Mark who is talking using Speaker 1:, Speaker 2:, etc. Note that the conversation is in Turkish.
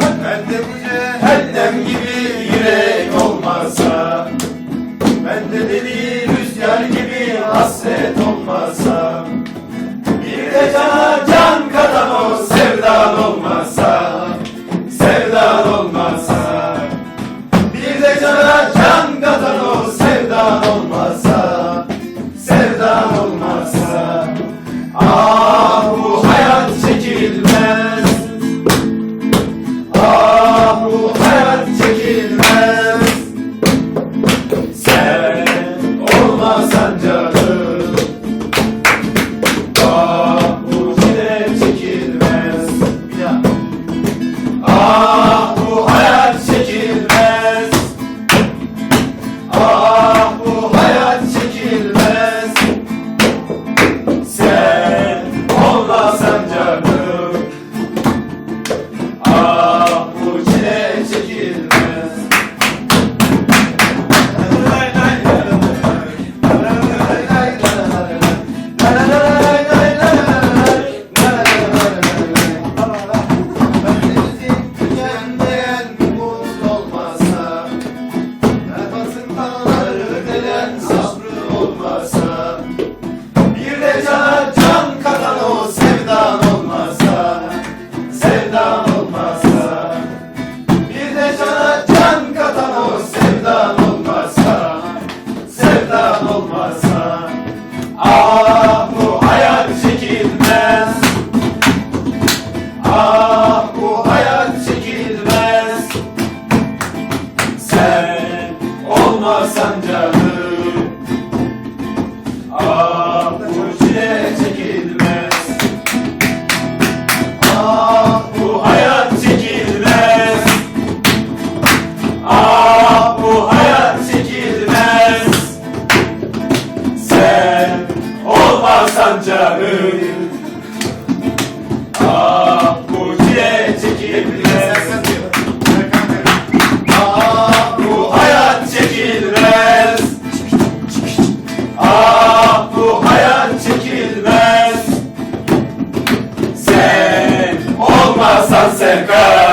Speaker 1: Ben de bu cehennem gibi yürek olmasa Ben de deli olmasa. Ah Baba sancarı Ah bu çile çekilmez Ah bu hayat çekilmez. Ah bu hayat çekilmez. Sen olmasan sen karar.